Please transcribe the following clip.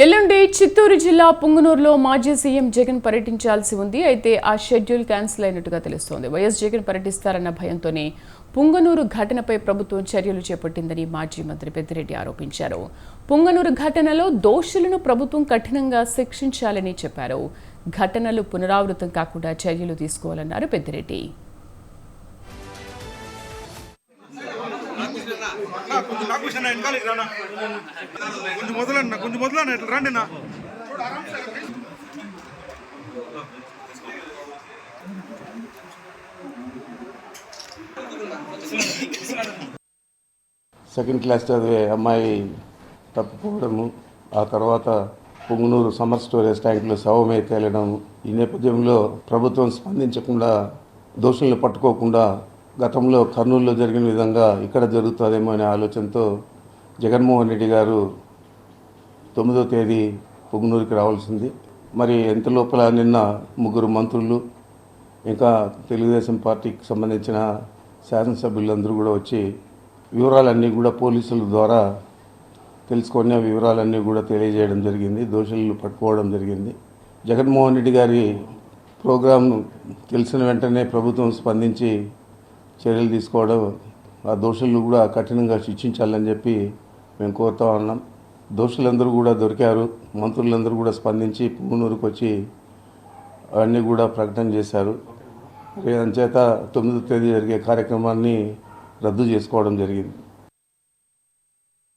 ఎల్లుండి చిత్తూరు జిల్లా పుంగనూరులో మాజీ సీఎం జగన్ పర్యటించాల్సి ఉంది. అయితే ఆ షెడ్యూల్ క్యాన్సిల్ అయినట్టుగా తెలుస్తోంది. వైఎస్ జగన్ పర్యటిస్తారన్న భయంతోనే పుంగనూరు ఘటనపై ప్రభుత్వం చర్యలు చేపట్టిందని మాజీ మంత్రి పెద్దిరెడ్డి ఆరోపించారు. పుంగనూరు ఘటనలో దోషులను ప్రభుత్వం కఠినంగా శిక్షించాలని చెప్పారు. ఘటనలు పునరావృతం కాకుండా చర్యలు తీసుకోవాలన్నారు పెద్దిరెడ్డి. కొంచెం నాకు విషయం వెనకాల రానా కొంచెం మొదలన్నా కొంచెం మొదలన్నా ఇట్లా రండి నా సెకండ్ క్లాస్ చదివే అమ్మాయి తప్పిపోవడము ఆ తర్వాత పొంగునూరు సమ్మర్ స్టోరేజ్ ట్యాంకులో శవమై తేలడం ఈ నేపథ్యంలో ప్రభుత్వం స్పందించకుండా దోషుల్ని పట్టుకోకుండా గతంలో కర్నూలులో జరిగిన విధంగా ఇక్కడ జరుగుతుందేమో అనే ఆలోచనతో జగన్మోహన్ రెడ్డి గారు తొమ్మిదో తేదీ పొంగునూరుకి రావాల్సింది. మరి ఎంత లోపల నిన్న ముగ్గురు మంత్రులు ఇంకా తెలుగుదేశం పార్టీకి సంబంధించిన శాసనసభ్యులందరూ కూడా వచ్చి వివరాలన్నీ కూడా పోలీసుల ద్వారా తెలుసుకొని వివరాలన్నీ కూడా తెలియజేయడం జరిగింది దోషులను పట్టుకోవడం జరిగింది. జగన్మోహన్ రెడ్డి గారి ప్రోగ్రాం తెలిసిన వెంటనే ప్రభుత్వం స్పందించి చర్యలు తీసుకోవడం ఆ దోషులను కూడా కఠినంగా శిక్షించాలని చెప్పి మేము కోరుతా ఉన్నాం. దోషులందరూ కూడా దొరికారు. మంత్రులందరూ కూడా స్పందించి పుంగనూరుకు వచ్చి అవన్నీ కూడా ప్రకటన చేశారు. మరి అందుచేత తొమ్మిదో తేదీ జరిగే కార్యక్రమాన్ని రద్దు చేసుకోవడం జరిగింది.